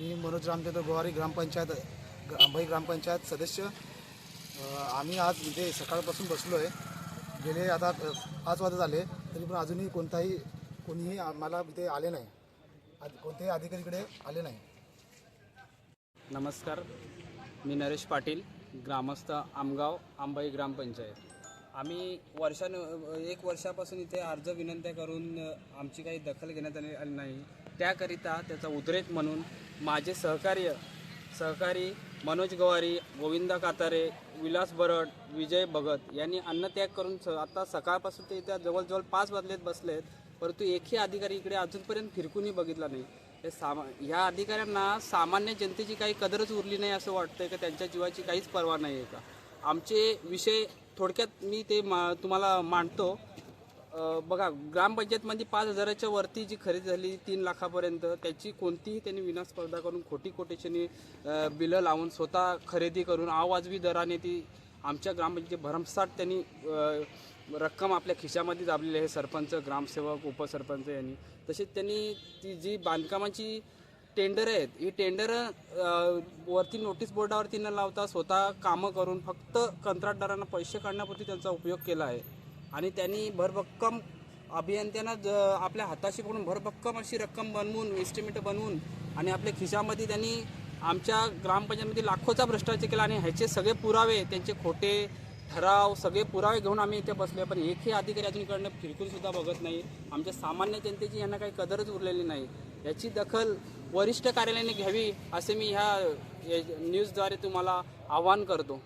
मी मनोज रामचंद्र गोवारी ग्रामपंचायत अंबई ग्रामपंचायत सदस्य. आम्ही आज इथे सकाळपासून बसलो आहे गेले आता पाच वाजत आले तरी पण अजूनही कोणताही कोणीही आम्हाला इथे आले नाही. आज कोणत्याही अधिकारीकडे आले नाही. नमस्कार. मी नरेश पाटील ग्रामस्थ आमगाव आंबाई ग्रामपंचायत. आम्ही वर्षान एक वर्षापासून इथे अर्ज विनंत्या करून आमची काही दखल घेण्यात आली नाही. त्याकरिता त्याचा उद्रेक म्हणून माझे सहकार्य सहकारी मनोज गवारी गोविंदा कातारे विलास बरड विजय भगत यांनी अन्नत्याग करून स आता सकाळपासून ते इथे जवळजवळ पाच वाजलेत बसलेत परंतु एकही अधिकारी इकडे अजूनपर्यंत फिरकूनही बघितला नाही. हे सामा ह्या अधिकाऱ्यांना सामान्य जनतेची काही कदरच उरली नाही असं वाटतं का? त्यांच्या जीवाची काहीच पर्वा नाही आहे का? आमचे विषय थोडक्यात मी ते मा तुम्हाला मांडतो. बघा ग्रामपंचायतमध्ये पाच हजाराच्या वरती जी खरेदी झाली तीन लाखापर्यंत त्याची कोणतीही त्यांनी विनास्पर्धा करून खोटी कोटेशनी बिलं लावून स्वतः खरेदी करून आवाजवी दराने ती आमच्या ग्रामपंचायत भरमसाठ त्यांनी रक्कम आपल्या खिशामध्ये दाबलेली आहे. सरपंच ग्रामसेवक उपसरपंच यांनी. तसेच त्यांनी ती जी बांधकामाची टेंडर आहेत ही टेंडर वरती नोटीस बोर्डावरती न लावता स्वतः कामं करून फक्त कंत्राटदारांना पैसे काढण्यापुरती त्यांचा उपयोग केला आहे. आणि त्यांनी भरभक्कम अभियंत्यांना ज आपल्या हाताशी पकडून भरभक्कम अशी रक्कम बनवून एस्टिमेट बनवून आणि आपल्या खिशामध्ये त्यांनी आमच्या ग्रामपंचायतमध्ये लाखोचा भ्रष्टाचार केला आणि ह्याचे सगळे पुरावे त्यांचे खोटे ठराव सगळे पुरावे घेऊन आम्ही इथे बसले पण एकही अधिकारी अजूनकडनं फिरकूनसुद्धा बघत नाही. आमच्या सामान्य जनतेची यांना काही कदरच उरलेली नाही. याची दखल वरिष्ठ कार्यालयाने घ्यावी असे मी ह्या न्यूजद्वारे तुम्हाला आवाहन करतो.